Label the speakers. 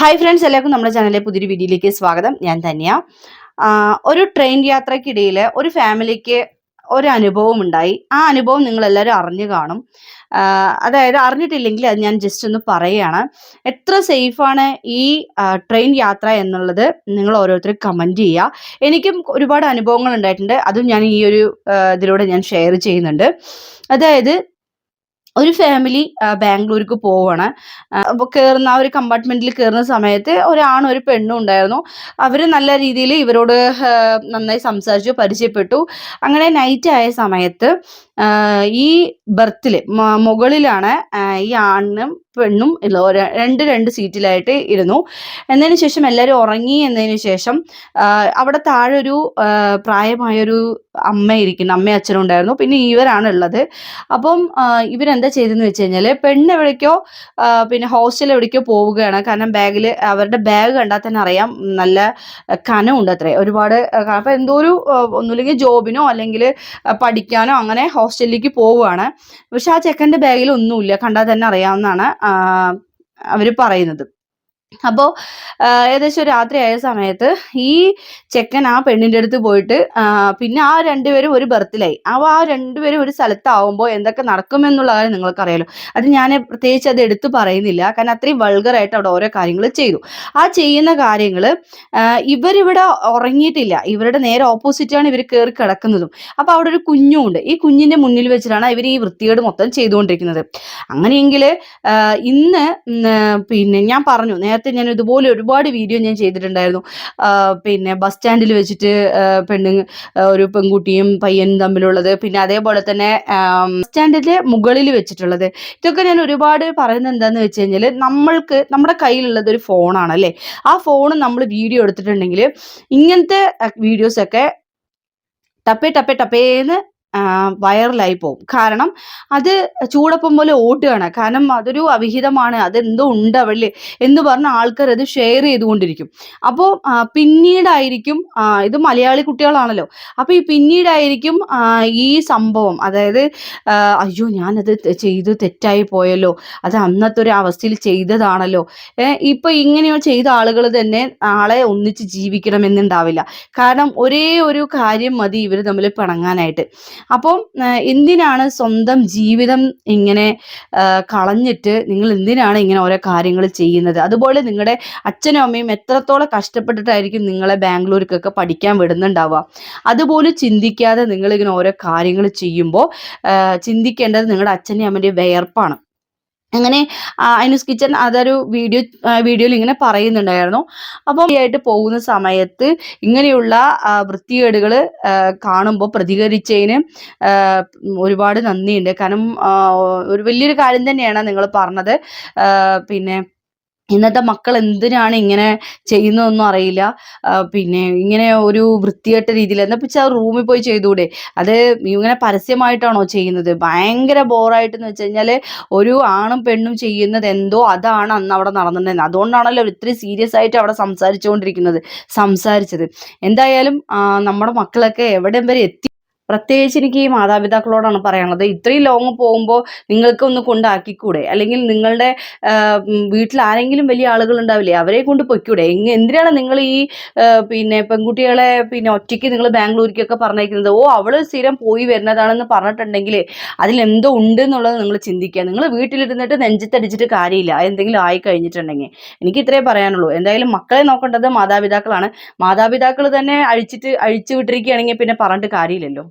Speaker 1: Hi friends എല്ലാവർക്കും നമ്മുടെ ചാനലിലെ പുതിയൊരു വീഡിയോയിലേക്ക് സ്വാഗതം. ഞാൻ തന്നെയാ ഒരു ട്രെയിൻ യാത്രക്കിടയിൽ ഒരു ഫാമിലിക്ക് ഒരു അനുഭവം ഉണ്ടായി. ആ അനുഭവം നിങ്ങൾ എല്ലാവരും അറിഞ്ഞു കാണും. അതായത് അറിഞ്ഞിട്ടില്ലെങ്കിൽ അത് ഞാൻ ജസ്റ്റ് ഒന്ന് പറയുകയാണ്. എത്ര സേഫാണ് ഈ ട്രെയിൻ യാത്ര എന്നുള്ളത് നിങ്ങൾ ഓരോരുത്തരും കമന്റ് ചെയ്യുക. എനിക്കും ഒരുപാട് അനുഭവങ്ങൾ ഉണ്ടായിട്ടുണ്ട്. അതും ഞാൻ ഈ ഒരു ഇതിലൂടെ ഞാൻ ഷെയർ ചെയ്യുന്നുണ്ട്. അതായത് ഒരു ഫാമിലി ബാംഗ്ലൂർക്ക് പോവാണ്. അപ്പോൾ കയറുന്ന ആ ഒരു കമ്പാർട്ട്മെന്റിൽ കയറുന്ന സമയത്ത് ഒരാണും ഒരു പെണ്ണും ഉണ്ടായിരുന്നു. അവർ നല്ല രീതിയിൽ ഇവരോട് നന്നായി സംസാരിച്ചു പരിചയപ്പെട്ടു. അങ്ങനെ നൈറ്റ് ആയ സമയത്ത് ഈ ബർത്തിൽ മുകളിലാണ് ഈ ആണിനും പെണ്ണും രണ്ട് രണ്ട് സീറ്റിലായിട്ട് ഇരുന്നു. എന്നതിന് ശേഷം എല്ലാവരും ഉറങ്ങി എന്നതിന് ശേഷം അവിടെ താഴെ ഒരു പ്രായമായൊരു അമ്മ ഇരിക്കുന്നു. അമ്മയും അച്ഛനും ഉണ്ടായിരുന്നു. പിന്നെ ഇവരാണ് ഉള്ളത്. അപ്പം ഇവരെന്താ ചെയ്തതെന്ന് വെച്ച് കഴിഞ്ഞാൽ പെണ്ണ് എവിടേക്കോ പിന്നെ ഹോസ്റ്റൽ എവിടേക്കോ പോവുകയാണ്. കാരണം ബാഗിൽ അവരുടെ ബാഗ് കണ്ടാൽ തന്നെ അറിയാം നല്ല കനമുണ്ട് അത്രേ. ഒരുപാട് അപ്പം എന്തോ ഒരു ഒന്നുമില്ലെങ്കിൽ ജോബിനോ അല്ലെങ്കിൽ പഠിക്കാനോ അങ്ങനെ ഹോസ്റ്റലിലേക്ക് പോവുകയാണ്. പക്ഷെ ആ ചെക്കന്റെ ബാഗിൽ ഒന്നുമില്ല. കണ്ടാൽ തന്നെ അറിയാവുന്നതാണ്. അവർ പറയുന്നത്. അപ്പോൾ ഏകദേശം രാത്രി ആയ സമയത്ത് ഈ ചെക്കൻ ആ പെണ്ണിന്റെ അടുത്ത് പോയിട്ട് പിന്നെ ആ രണ്ടുപേരും ഒരു ബർത്തിലായി. അപ്പോൾ ആ രണ്ടുപേരും ഒരു സ്ഥലത്താവുമ്പോൾ എന്തൊക്കെ നടക്കുമെന്നുള്ള കാര്യം നിങ്ങൾക്കറിയാലോ. അത് ഞാൻ പ്രത്യേകിച്ച് അത് എടുത്തു പറയുന്നില്ല. കാരണം അത്രയും വൾഗറായിട്ട് അവിടെ ഓരോ കാര്യങ്ങൾ ചെയ്തു. ആ ചെയ്യുന്ന കാര്യങ്ങൾ ഇവരിവിടെ ഉറങ്ങിയിട്ടില്ല. ഇവരുടെ നേരെ ഓപ്പോസിറ്റാണ് ഇവർ കയറി കിടക്കുന്നതും. അപ്പോൾ അവിടെ ഒരു കുഞ്ഞുമുണ്ട്. ഈ കുഞ്ഞിന്റെ മുന്നിൽ വെച്ചിട്ടാണ് ഇവർ ഈ വൃത്തികേട് മൊത്തം ചെയ്തുകൊണ്ടിരിക്കുന്നത്. അങ്ങനെയെങ്കിൽ ഇന്ന് പിന്നെ ഞാൻ പറഞ്ഞു നേരത്തെ ഞാൻ ഇതുപോലെ ഒരുപാട് വീഡിയോ ഞാൻ ചെയ്തിട്ടുണ്ടായിരുന്നു. പിന്നെ ബസ് സ്റ്റാൻഡിൽ വെച്ചിട്ട് പെണ്ണു ഒരു പെൺകുട്ടിയും പയ്യനും തമ്മിലുള്ളത്. പിന്നെ അതേപോലെ തന്നെ ബസ് സ്റ്റാൻഡിന്റെ മുകളിൽ വെച്ചിട്ടുള്ളത്. ഇതൊക്കെ ഞാൻ ഒരുപാട് പറയുന്നത് എന്താന്ന് വെച്ച് കഴിഞ്ഞാൽ നമ്മൾക്ക് നമ്മുടെ കയ്യിലുള്ളത് ഒരു ഫോണാണ് അല്ലേ? ആ ഫോൺ നമ്മൾ വീഡിയോ എടുത്തിട്ടുണ്ടെങ്കിൽ ഇങ്ങനത്തെ വീഡിയോസൊക്കെ ടപ്പേ ടപ്പേ ടപ്പേന്ന് വൈറലായി പോകും കാരണം അത് ചൂടപ്പം പോലെ ഓടുകയാണ് കാരണം അതൊരു അവിഹിതമാണ്. അതെന്തോ ഉണ്ട് അവളിൽ എന്ന് പറഞ്ഞ ആൾക്കാർ അത് ഷെയർ ചെയ്തുകൊണ്ടിരിക്കും. അപ്പോൾ പിന്നീടായിരിക്കും ഇത് മലയാളി കുട്ടികളാണല്ലോ. അപ്പോൾ ഈ പിന്നീടായിരിക്കും ഈ സംഭവം. അതായത് അയ്യോ ഞാനത് ചെയ്ത് തെറ്റായി പോയല്ലോ. അത് അന്നത്തെ ഒരു അവസ്ഥയിൽ ചെയ്തതാണല്ലോ. ഏഹ് ഇപ്പൊ ഇങ്ങനെയോ ചെയ്ത ആളുകൾ തന്നെ നാളെ ഒന്നിച്ച് ജീവിക്കണമെന്നുണ്ടാവില്ല. കാരണം ഒരേ ഒരു കാര്യം മതി ഇവർ തമ്മിൽ പിണങ്ങാനായിട്ട്. അപ്പോൾ എന്തിനാണ് സ്വന്തം ജീവിതം ഇങ്ങനെ കളഞ്ഞിട്ട് നിങ്ങൾ എന്തിനാണ് ഇങ്ങനെ ഓരോ കാര്യങ്ങൾ ചെയ്യുന്നത്? അതുപോലെ നിങ്ങളുടെ അച്ഛനും അമ്മയും എത്രത്തോളം കഷ്ടപ്പെട്ടിട്ടായിരിക്കും നിങ്ങളെ ബാംഗ്ലൂർക്കൊക്കെ പഠിക്കാൻ വിടുന്നുണ്ടാവുക? അതുപോലെ ചിന്തിക്കാതെ നിങ്ങളിങ്ങനെ ഓരോ കാര്യങ്ങൾ ചെയ്യുമ്പോൾ ചിന്തിക്കേണ്ടത് നിങ്ങളുടെ അച്ഛനെയും അമ്മന്റെയും വിയർപ്പാണ്. അങ്ങനെ അനുസ് കിച്ചൻ അതൊരു വീഡിയോ വീഡിയോയിൽ ഇങ്ങനെ പറയുന്നുണ്ടായിരുന്നു. അപ്പോൾ ഈ ആയിട്ട് പോകുന്ന സമയത്ത് ഇങ്ങനെയുള്ള വൃത്തികേടുകൾ കാണുമ്പോൾ പ്രതികരിച്ചതിന് ഒരുപാട് നന്ദിയുണ്ട്. കാരണം ഒരു വലിയൊരു കാര്യം തന്നെയാണ് നിങ്ങൾ പറഞ്ഞത്. പിന്നെ ഇന്നത്തെ മക്കൾ എന്തിനാണ് ഇങ്ങനെ ചെയ്യുന്നതൊന്നും അറിയില്ല. പിന്നെ ഇങ്ങനെ ഒരു വൃത്തികെട്ട രീതിയിൽ എന്താ വെച്ചാൽ റൂമിൽ പോയി ചെയ്തുകൂടെ? അത് ഇങ്ങനെ പരസ്യമായിട്ടാണോ ചെയ്യുന്നത്? ഭയങ്കര ബോറായിട്ടെന്ന് വെച്ച് കഴിഞ്ഞാൽ ഒരു ആണും പെണ്ണും ചെയ്യുന്നത് എന്തോ അതാണ് അന്ന് അവിടെ നടന്നിട്ടുണ്ടായിരുന്നത്. അതുകൊണ്ടാണല്ലോ ഇത്രയും സീരിയസ് ആയിട്ട് അവിടെ സംസാരിച്ചുകൊണ്ടിരിക്കുന്നത്. സംസാരിച്ചത്. എന്തായാലും നമ്മുടെ മക്കളൊക്കെ എവിടെ വരെ എത്തി പ്രത്യേകിച്ച് എനിക്ക് ഈ മാതാപിതാക്കളോടാണ് പറയാനുള്ളത്. ഇത്രയും ലോങ് പോകുമ്പോൾ നിങ്ങൾക്ക് ഒന്ന് കൊണ്ടാക്കിക്കൂടെ? അല്ലെങ്കിൽ നിങ്ങളുടെ വീട്ടിൽ ആരെങ്കിലും വലിയ ആളുകൾ ഉണ്ടാവില്ലേ അവരെ കൊണ്ട് പൊയ്ക്കൂടെ? എന്തിനാണ് നിങ്ങൾ ഈ പിന്നെ പെൺകുട്ടികളെ പിന്നെ ഒറ്റയ്ക്ക് നിങ്ങൾ ബാംഗ്ലൂരിക്കൊക്കെ പറഞ്ഞേക്കുന്നത് ഓ അവൾ സ്ഥിരം പോയി വരുന്നതാണെന്ന് പറഞ്ഞിട്ടുണ്ടെങ്കിൽ അതിലെന്തോ ഉണ്ട് എന്നുള്ളത് നിങ്ങൾ ചിന്തിക്കുക. നിങ്ങൾ വീട്ടിലിരുന്നിട്ട് നെഞ്ചത്തടിച്ചിട്ട് കാര്യമില്ല. എന്തെങ്കിലും ആയി കഴിഞ്ഞിട്ടുണ്ടെങ്കിൽ. എനിക്ക് ഇത്രേ പറയാനുള്ളൂ. എന്തായാലും മക്കളെ നോക്കേണ്ടത് മാതാപിതാക്കളാണ്. മാതാപിതാക്കൾ തന്നെ അഴിച്ചിട്ട് അഴിച്ചു വിട്ടിരിക്കുകയാണെങ്കിൽ പിന്നെ പറഞ്ഞിട്ട് കാര്യമില്ലല്ലോ.